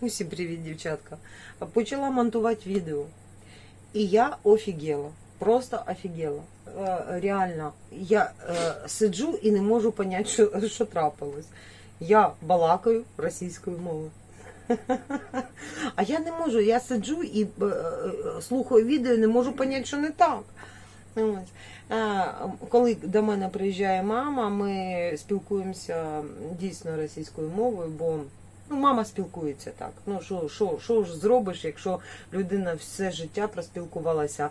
Усім привіт, дівчатка. Почала монтувати відео. І я офігела. Просто офігела. Е, Реально, я е, сиджу і не можу поняти, що, що трапилось. Я балакаю російською мовою. А я не можу, я сиджу і е, слухаю відео і не можу поняти, що не так. Е, Коли до мене приїжджає мама, ми спілкуємося дійсно російською мовою, бо ну, мама спілкується так. Ну що, що, що ж зробиш, якщо людина все життя проспілкувалася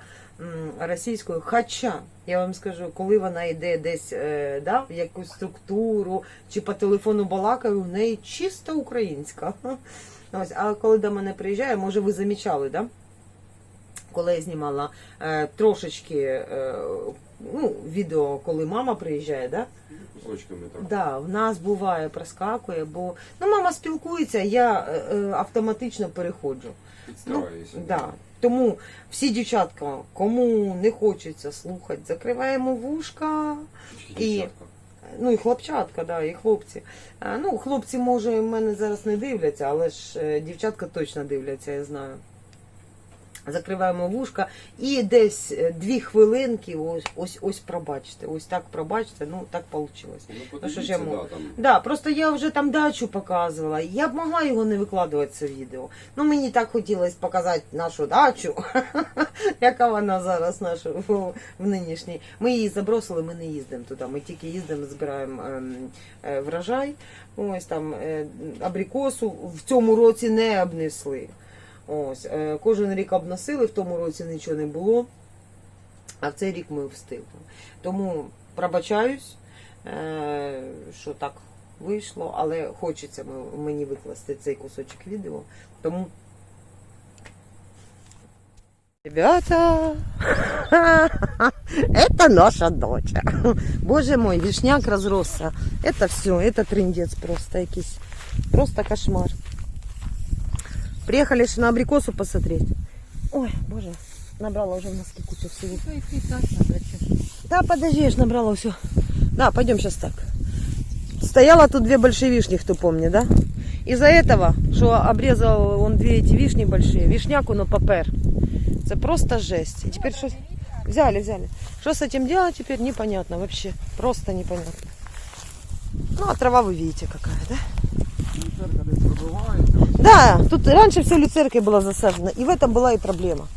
російською? Хоча я вам скажу, коли вона йде десь е, да, в якусь структуру чи по телефону балакає, у неї чисто українська. Ось, а коли до мене приїжджає, може ви замічали, да? Коли я знімала е, трошечки е, ну, відео, коли мама приїжджає, да? Кусочками так. Да, в нас буває, проскакує, бо ну, мама спілкується, я е, автоматично переходжу. Підстраюся. Да. Тому всі дівчатка, кому не хочеться слухати, закриваємо вушка. І... Ну і хлопчатка, да, і хлопці. Ну, хлопці, може, в мене зараз не дивляться, але ж дівчатка точно дивляться, я знаю. Закриваємо вушка і десь е, дві хвилинки, ось ось ось пробачте. Ось так пробачте, ну так вийшло. Ну, що ж я можу? да, там. Да, просто я вже там дачу показувала. Я б могла його не викладувати це відео. Ну мені так хотілося показати нашу дачу, яка вона зараз наша в, в нинішній. Ми її забросили, ми не їздимо туди. Ми тільки їздимо, збираємо ем, е, врожай. Ось там е, абрикосу в цьому році не обнесли. Ось е, кожен рік обносили, в тому році нічого не було. А в цей рік ми встигли. Тому пробачаюсь, е, що так вийшло, але хочеться м- мені викласти цей кусочок відео. Тому. Ребята, это наша доча. Боже мой, вишняк разросся. Это все, это трындец просто якийсь. Просто кошмар. Приехали же на абрикосу посмотреть. Ой, боже, набрала уже в носки кучу всего. Да, подожди, я набрала все. Да, пойдем сейчас так. Стояло тут две большие вишни, кто помнит, да? Из-за этого, что обрезал он две эти вишни большие, вишняку, но попер. Это просто жесть. И теперь что... Взяли, взяли. Что с этим делать теперь, непонятно вообще. Просто непонятно. Ну, а трава вы видите какая, да? Да, тут раньше все люцеркой было засажено. И в этом была и проблема.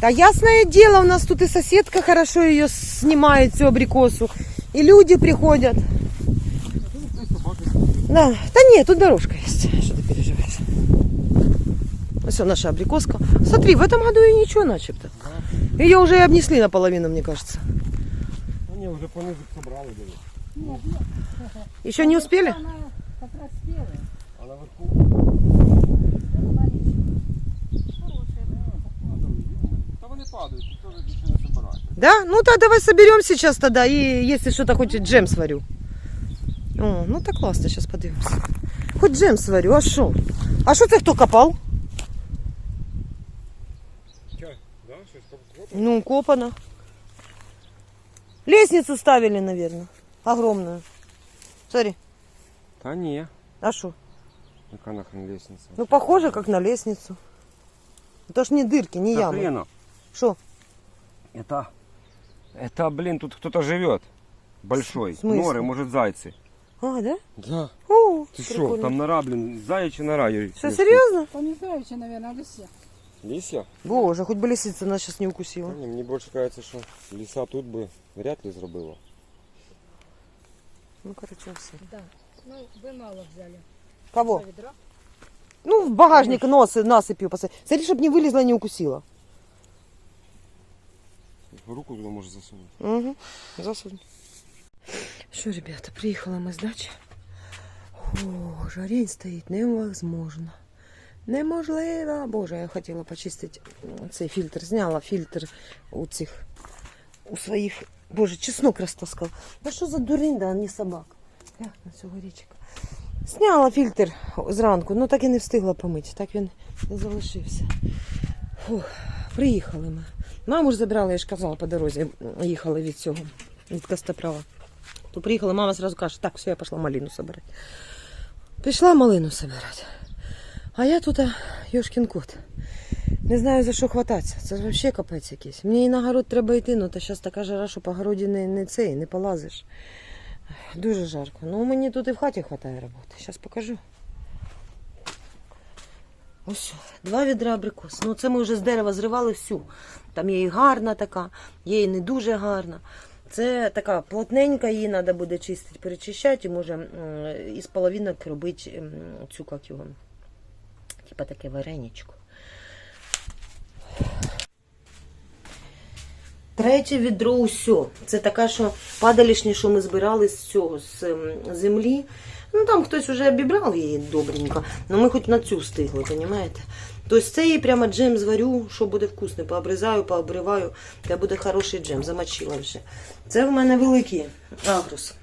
Да ясное дело, у нас тут и соседка хорошо ее снимает, всю абрикосу. И люди приходят. Да, да нет, тут дорожка есть. Что ты переживаешь? Все, наша абрикоска. Смотри, в этом году и ничего начебто. Ее уже и обнесли наполовину, мне кажется. Вони вже понизу собрали. Еще не успели? Она как раз спела. А наверху. Та вони падають, тут теж нічого не собирають. Да? Ну да, давай соберем сейчас тогда, и если что-то хоть джем сварю. О, ну так классно, сейчас подивимося. Хоть джем сварю, а що? А? Чай, да? Щось попробуй. Ну, копано. Лестницу ставили, наверное. Огромную. Смотри, Та ні. а что? Яка нахрен лестниця? Ну, похоже, как на лестницу. Это ж не дырки, не ямы. Что? Это, это, блин, тут кто-то живет. Большой. В смысле? Норы, может, зайцы. А, да? Да. О, Ты что, прикольно. там нора, блин, заячья нора. я- Что, я- серьезно? Он не знаю, что, наверное, лисе. Лисья? Боже, хоть бы лисица нас сейчас не Та укусила. ні, Мені більше кажеться, що ліса тут би вряд ли зробила. Ну, короче, все. Да. Ну, вы мало взяли. Кого? За ведро? Ну, в багажник нос, насыпью посадить. Смотри, чтобы не вылезла, не укусила. Руку туди може засунути. Угу. Засунь. Що, ребята, приїхали ми з дачі. О, жарень стоїть невозможно. Неможливо. Боже, я хотіла почистити цей фільтр. Зняла фільтр у цих у своїх. Боже, чеснок розтаскав. Та що за дуринда, а не собак? Як на цього річка. Зняла фільтр зранку, ну так і не встигла помити. Так він залишився. Фух, приїхали ми. Маму ж забрала, я ж казала, по дорозі їхали від цього, від Костоправа. То приїхала, мама сразу каже, так, все, я пішла малину собирати. Пішла малину собирати. А я тут, йошкін кот. Не знаю за що хвататися. Це ж взагалі капець якийсь. Мені і на город треба йти, ну та зараз така жара, що по городі не, не цей, не полазиш. Дуже жарко. Ну мені тут і в хаті вистачає роботи. Зараз покажу. Ось, два відра абрикос. Ну це ми вже з дерева зривали всю. Там є і гарна така, є і не дуже гарна. Це така плотненька, її треба буде чистити, перечищати, і може із половинок робити цю як його, типа таке вареничко. Третє відро усьо. Це така, що падалішні, що ми збирали з цього, з ем, землі. Ну там хтось вже обібрав її добренько, але ми хоч на цю встигли, розумієте? Тобто це її прямо джем зварю, що буде вкусне, пообрізаю, пообриваю, та буде хороший джем, замочила вже. Це в мене великий агрус.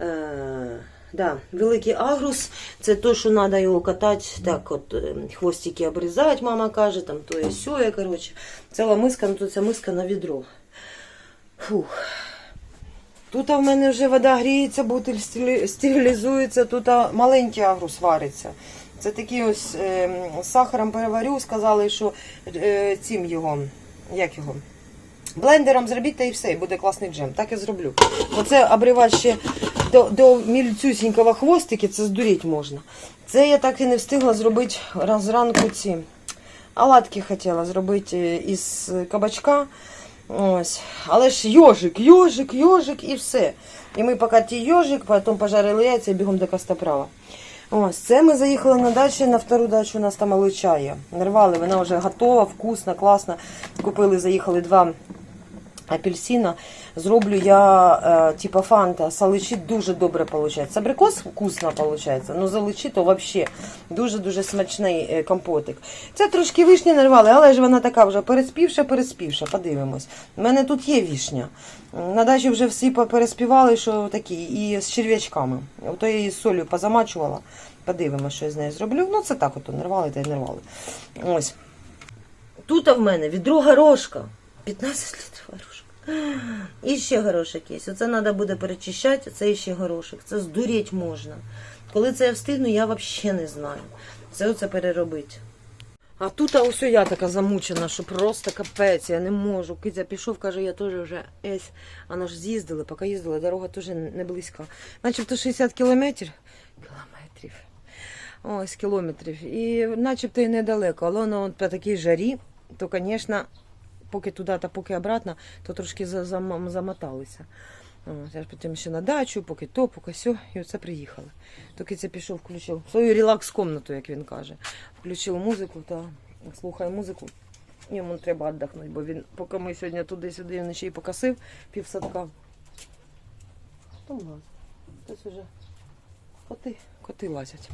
Е, да, великий агрус це то, що треба його катати, так от е, хвостики обрізати, мама каже, там то і сьоє, коротше. Ціла миска, ну то ця миска на відро. Фух. Тут в мене вже вода гріється, бутиль стерилізується, тут маленький агрус вариться. Це такий ось е, сахаром переварю, сказали, що е, цим його, як його, блендером зробіть та і все, і буде класний джем. Так і зроблю. Оце обривати ще до, до мільцюсінького хвостики, це здуріть можна. Це я так і не встигла зробити зранку ці. Оладки хотіла зробити е, із кабачка. Ось. Але ж йожик, йожик, йожик і все. І ми поки ті йожик, потім пожарили яйця і бігом до Костоправа. Ось, це ми заїхали на дачу, на втору дачу у нас там алича є. Нарвали, вона вже готова, вкусна, класна. Купили, заїхали два апельсина. Зроблю я е, типа фанта. Саличі дуже добре виходить. Абрикос вкусно виходить, ну заличі то взагалі дуже-дуже смачний е, компотик. Це трошки вишні нарвали, але ж вона така вже переспівша, переспівша. Подивимось. У мене тут є вішня. На дачі вже всі переспівали, що такі, і з черв'ячками. Ото я її з солью позамачувала. Подивимось, що я з нею зроблю. Ну, це так ото нарвали та й нарвали. Ось. Тут в мене відро горошка. 15 літрів горошка. І ще горошок є. Оце треба буде перечищати, це ще горошок. Це здуріть можна. Коли це я встигну, я взагалі не знаю. Це оце переробити. А тут а ось я така замучена, що просто капець, я не можу. Китя пішов, каже, я теж вже есь. А ж з'їздили, поки їздили, дорога теж не близька. Начебто 60 кілометрів. Кілометрів. Ось кілометрів. І начебто і недалеко, але воно по такій жарі, то, звісно, поки туди та поки обратно, то трошки замоталися. От, я ж потім ще на дачу, поки то, поки сьо, і оце приїхали. Тільки це пішов, включив свою релакс-комнату, як він каже. Включив музику та слухає музику. Йому треба віддохнути, бо він, поки ми сьогодні туди-сюди він ще й покосив, пів садка. Хто лазить? Хтось уже коти, коти лазять.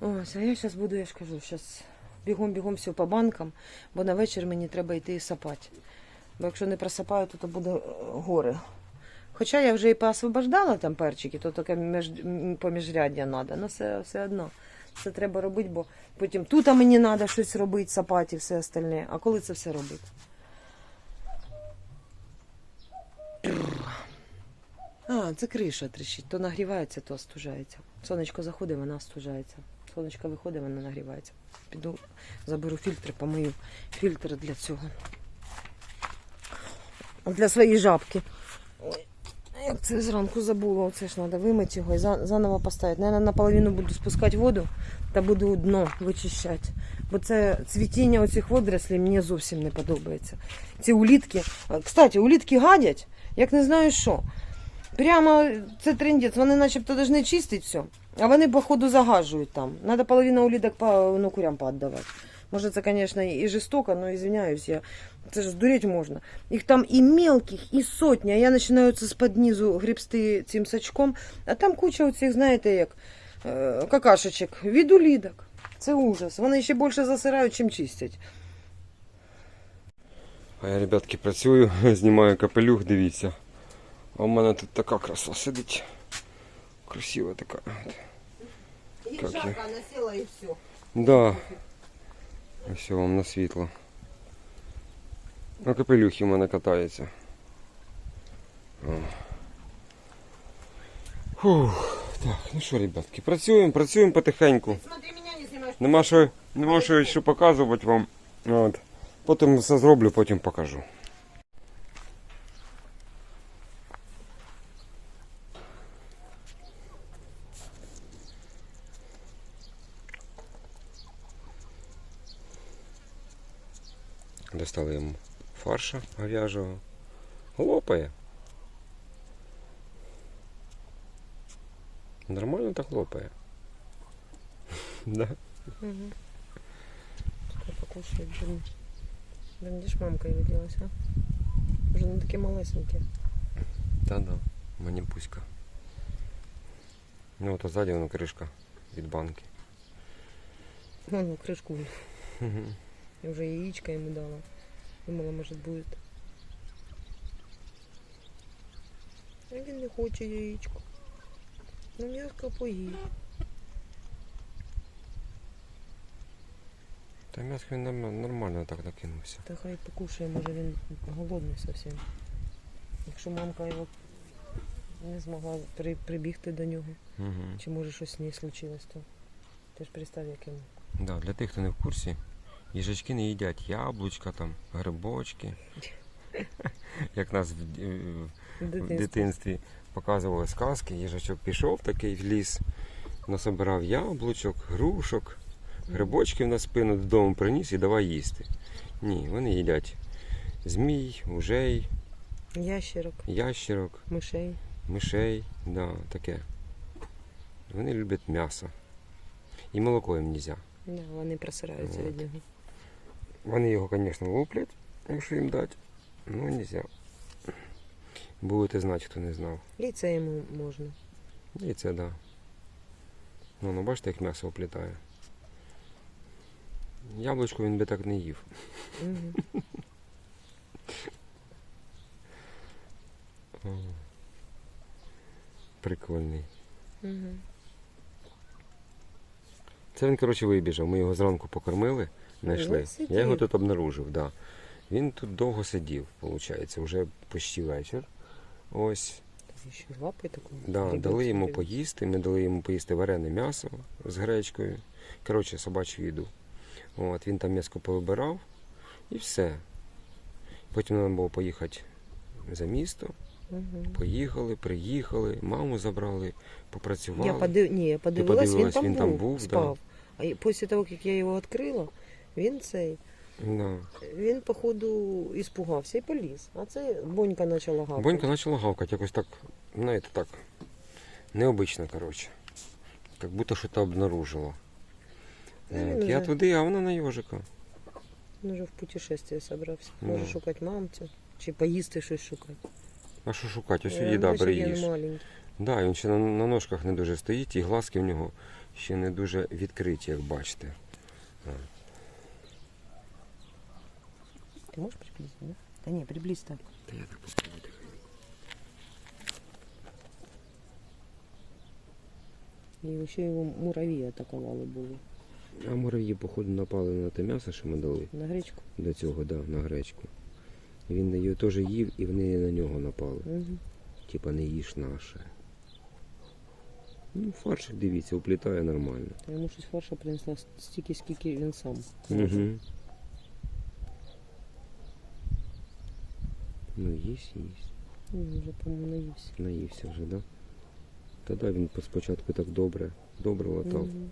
Ось, а я зараз буду, я ж кажу, зараз бігом-бігом все по банкам, бо на вечір мені треба йти сапати. Бо якщо не просапаю, то, то буде е, горе. Хоча я вже і поосвобождала там перчики, то таке між, поміжряддя треба, але все, все одно. Це треба робити, бо потім тут мені треба щось робити, сапати і все остальне. А коли це все робити? А, це криша тріщить. То нагрівається, то остужається. Сонечко заходить, вона остужається. Сонечко виходить, вона нагрівається. Піду, заберу фільтр, помию фільтр для цього. Для своєї жабки. Ой, як це зранку забула, оце ж треба вимити його і заново поставити. Наверное, наполовину буду спускати воду та буду дно вичищати. Бо це цвітіння оцих водорослей мені зовсім не подобається. Ці улітки. Кстати, улітки гадять, як не знаю що. Прямо це трендець, вони начебто повинні чистити все, а вони, походу, загажують там. Надо половину уліток по, ну, курям поотдавати. Може, це, звісно, і жорстоко, але извиняюсь, я... це ж здуріть можна. Їх там і мелких, і сотні, а я починаю це з-під низу гребсти цим сачком, а там куча оцих, знаєте, як е, какашечок від уліток. Це ужас. Вони ще більше засирають, чим чистять. А я, ребятки, працюю, знімаю капелюх, дивіться. А у мене тут така краса сидить. Красива така. Їх Как жарко, вона сіла і все. Да. Ось вам на світло. На капелюхі в мене катається. О. Фух, так, ну що, ребятки, працюємо, працюємо потихеньку. Смотри, меня не снимаешь. Нема що, нема що ще показувати вам. От. Потім все зроблю, потім покажу. Достали йому фарша говяжого. Лопає. Нормально так лопає. Да? Угу. покушать, блин. Блин, где ж мамка его делась, а? Уже не такие малесенькие. Та-да, мені пуська. Ну, от ззаді воно кришка від банки. Вон, ну, крышку. Я уже яичко ему дала. Думала, может будет. А він не хоче яичко. Ну, м'яско поїв. Та м'ясо він норм- нормально так накинувся. Та хай покушає, може він голодний зовсім. Якщо мамка його не змогла при, прибігти до нього, Угу. чи може щось з нею случилось, то ти ж представ, як йому. Да, для тих, хто не в курсі, їжачки не їдять яблучка, там, грибочки. Як нас в, в дитинстві. показували сказки, їжачок пішов такий в ліс, насобирав яблучок, грушок, грибочків на спину додому приніс і давай їсти. Ні, вони їдять змій, ужей, Ящерок, ящерок, мишей. мишей, да, таке. Вони люблять м'ясо. І молоко їм нельзя. Да, вони просираються від нього. Вони його, звісно, луплять, якщо їм дати. Ну, нельзя. Будете знати, хто не знав. І це йому можна. І це да. Ну, ну бачите, як м'ясо оплітає. Яблучко він би так не їв. Угу. Прикольний. Угу. Це він, коротше, вибіжав. Ми його зранку покормили, знайшли. Я його тут обнаружив, да. Він тут довго сидів, виходить, вже почти вечір. Ось. Ще лапи таку. Да, дали йому поїсти, ми дали йому поїсти варене м'ясо з гречкою. Коротше, собачу їду. От, він там м'яско повибирав і все. Потім нам було поїхати за місто. Мгм. Поїхали, приїхали, маму забрали, попрацювали. Я подив... Ні, я подивилась, він, там, він був, там був, да. А після того, як я його відкрила, він цей, Да. він, походу, іспугався і поліз. А це бонька почала гавкати. Бонька почала гавкати, якось так, знаєте, так, необично, коротше. Як будто щось обнаружила. Ну, він я вже- туди, а вона на йожика. Він вже в путешествие зібрався. Ну. Може шукати мамцю, чи поїсти щось шукати. А що шукати? Ось Е, їда, їж. маленький. Да, він ще на, на ножках не дуже стоїть, і глазки в нього ще не дуже відкриті, як бачите. Ти можеш приблизити, да? Та ні, приблизь так. Та я так попробую тихенько. І ще його муравії атакували були. А мурав'ї, походу, напали на те м'ясо, що ми дали На гречку. до цього, да, на гречку. Він її теж їв і вони на нього напали. Угу. Типа не їж наше. Ну, фаршик, дивіться, уплітає нормально. Та йому щось фарша принесла стільки, скільки він сам. Угу. Ну, їсть, їсть. Він вже, по-моєму, наївся. Наївся вже, да? Тоді він спочатку так добре, добре латав. Мгм.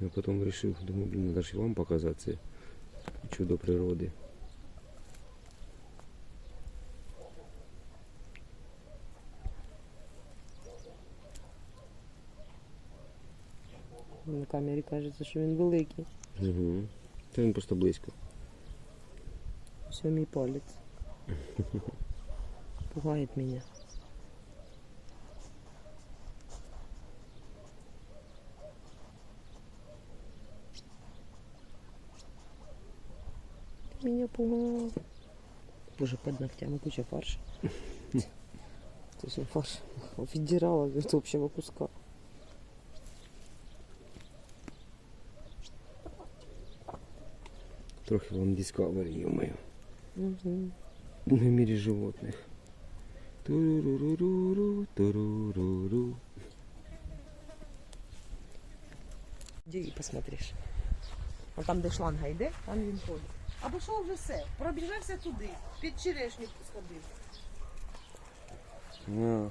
Я потім вирішив, думаю, блін, треба ж і вам показати це чудо природи. На камері кажеться, що він великий. Угу. Це він просто близько. Ось мій палець. Пугає мене. Ты меня пугал. Боже, под ногтями куча фарша. Это все фарш федерала из общего куска. Трохи вам Discovery, ё-моё. Угу. в мире животных. Туруруру, туруруру. Иди и посмотришь. О, там, де шланга йде, там він ходить. Або що вже все, пробіжався туди, під черешню сходив. Yeah.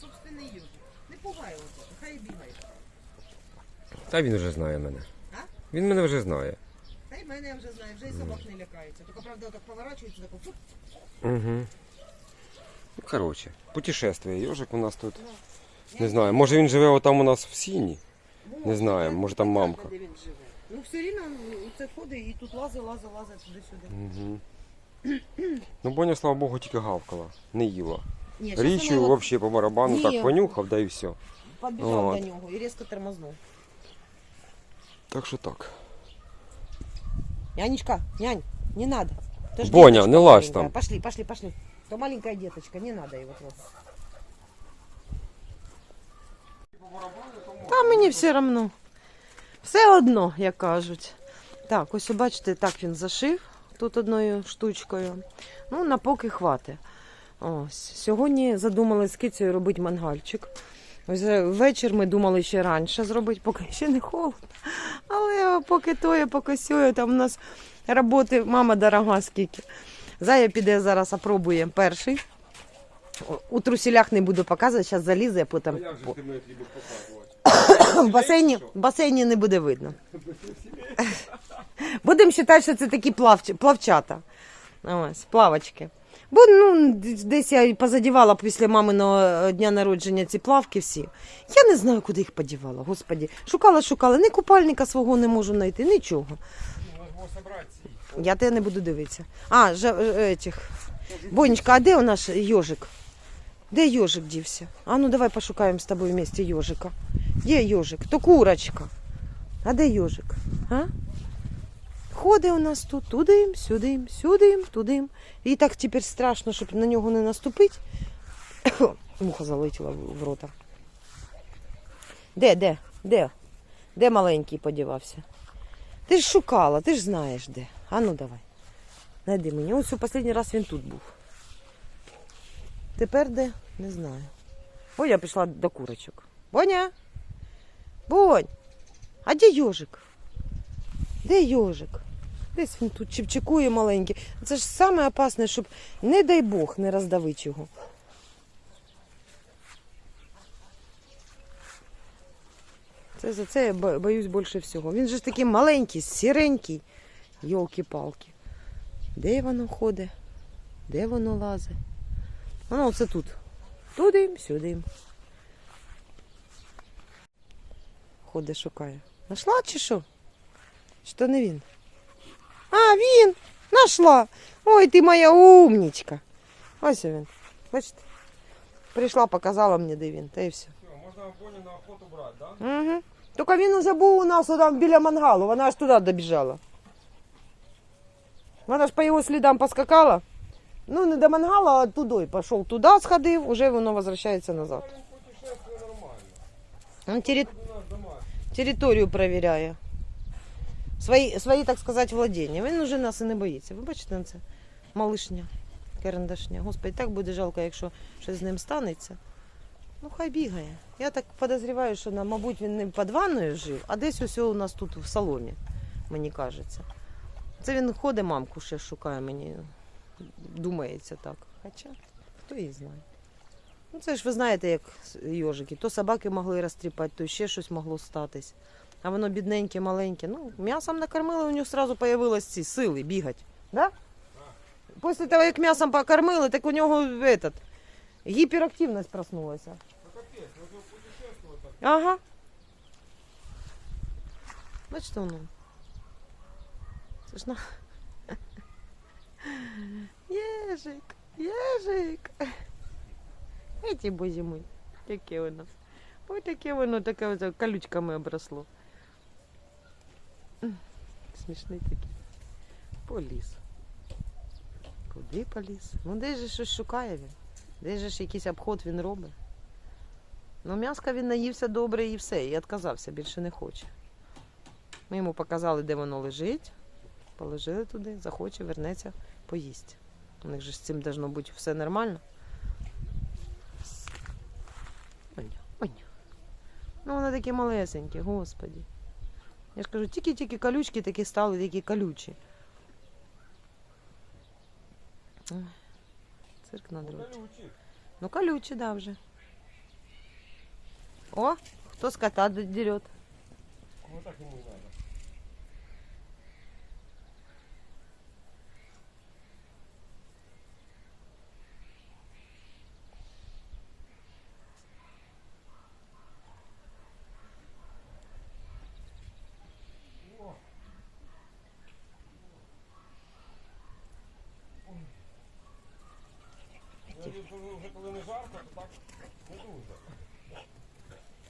Собственний юзик. Не пугай його, хай бігає. Та він вже знає мене. А? Він мене вже знає. Та й мене вже знає, вже і собак не лякається. Тільки правда так поворачується, так фуп. Угу. Ну, коротше, путешествие. Йожик у нас тут. Не знаю, може він живе отам у нас в сіні. Не знаю, може, там мамка. Де він живе. Ну все рівно це ходить і тут лазить, лазить, лазить туди-сюди. Угу. Ну, Боня, слава Богу, тільки гавкала, не їла. Ні, щас вона взагалі по барабану Ні. так понюхав, да і все. Підбіжав От. до нього і різко тормознув. Так що так. Нянечка, нянь, не надо. Ж Боня, не лазь маленькая. там. Пошли, пошли, пошли. То маленькая деточка, не надо его трогать. Та мені все одно. Все одно, як кажуть. Так, ось бачите, так він зашив тут одною штучкою. Ну, на поки хватить. Ось. Сьогодні задумали з кицею робити мангальчик. Ось е, вечір ми думали ще раніше зробити, поки ще не холодно. Але поки тоє, поки сьоє, там у нас роботи, мама дорога скільки. Зая піде зараз, опробує перший. У трусілях не буду показувати, зараз залізе, потім по- ти мене любиш показувати? в басейні, в басейні не буде видно. Будемо вважати, що це такі плавч, плавчата. Ось, плавочки. Бо ну, десь я позадівала після маминого е, дня народження ці плавки всі. Я не знаю, куди їх подівала, господі. Шукала, шукала, ні купальника свого не можу знайти, нічого. Я тебе не буду дивитися. А, жа, е, етих. Бонечка, а де у наш йожик? Де йожик дівся? А ну давай пошукаємо з тобою вместе йожика. Де йожик? То курочка. А де йожик? А? Ходить у нас тут туди, сюди, сюди, туди. І так тепер страшно, щоб на нього не наступити. Муха залетіла в рота. Де, де, де? Де маленький подівався? Ти ж шукала, ти ж знаєш де. А ну давай. Найди мені. Ось у останній раз він тут був. Тепер де? Не знаю. О, я пішла до курочок. Боня? Бонь! А де йожик? Де йожик? Десь він тут чіпчикує маленький. Це ж саме опасне, щоб, не дай Бог, не роздавити його. Це за це я боюсь більше всього. Він же ж такий маленький, сіренький. Йолки-палки. Де воно ходить? Де воно лазить? Воно оце тут. Туди, сюди. Ходить, шукає. Нашла чи що? То не він? А, він! Нашла! Ой, ти моя умнічка. Ось він. Бачите? Прийшла, показала мені, де він, та і все. Можна Боню на охоту брати, так? Угу. Тільки він уже був у нас там біля мангалу, вона аж туди добіжала. Вона ж по його слідам поскакала. Ну, не до мангала, а туди. Пішов туди, сходив, уже воно возвращається назад. Він путешествує нормально. Он тери- У нас дома. територію перевіряє. Свої, свої, так сказати, владіння. Він уже нас і не боїться. Ви бачите на це? Малишня, карандашня. Господи, так буде жалко, якщо щось з ним станеться. Ну, хай бігає. Я так подозріваю, що, мабуть, він не під ванною жив, а десь усе у нас тут в салоні, мені кажеться. Це він ходить, мамку ще шукає, мені думається так. Хоча, хто її знає. Ну, це ж ви знаєте, як йожики. То собаки могли розтріпати, то ще щось могло статись. А воно бідненьке, маленьке. Ну, м'ясом накормили, у нього одразу появились ці сили бігати. Да? Після того, як м'ясом покормили, так у нього этот, гіперактивність проснулася. Ага. Бачите воно. Це ж на. Єжик, єжик. Эти бозі мой. Яке воно. Ой, таке воно таке колючками обросло. Смішний такий. Поліз. Куди поліз? Ну десь же щось шукає він. Десь ж якийсь обход він робить. Ну, м'яска він наївся добре і все, і відказався, більше не хоче. Ми йому показали, де воно лежить. Положили туди, захоче, вернеться, поїсть. У них же з цим должно бути все нормально. Оня, оня. Ну, вони такі малесенькі, господі. Я ж кажу, тільки-тільки колючки такі стали, такі колючі. Ой, Цирк на дроті. Ну, колючі, да, вже. О, хто з кота дерет. Ну так йому і треба. Вже коли не жарко, то так не дуже.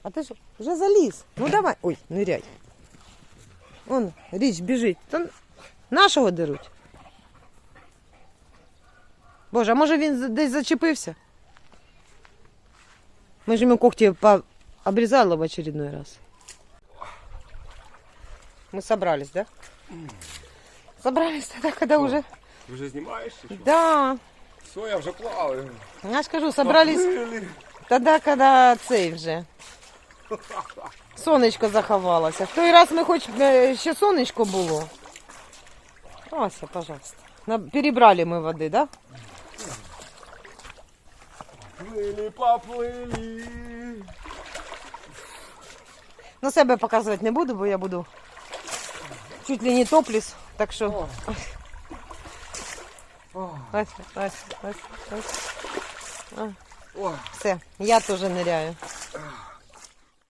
А ти що, вже заліз? Ну давай. Ой, ниряй. Он, річ біжить. Та нашого деруть. Боже, а може він з- десь зачепився? Ми ж йому когті обрізали в очередной раз. Мы собрались, да? Собрались тогда, когда Что? уже... Ти вже знімаєш чи що? Да, Все, я вже плаваю. я ж кажу, собрались Поплили. тоді, коли цей вже. Сонечко заховалося. В той раз ми хоч е, ще сонечко було. Ася, пожалуйста. На- Перебрали ми води, да? Плили, поплили. Ну, себе показувати не буду, бо я буду чуть ли не топліс. Так що. О, Ася, Ася, Ася, Ася. о. Все, я теж ниряю.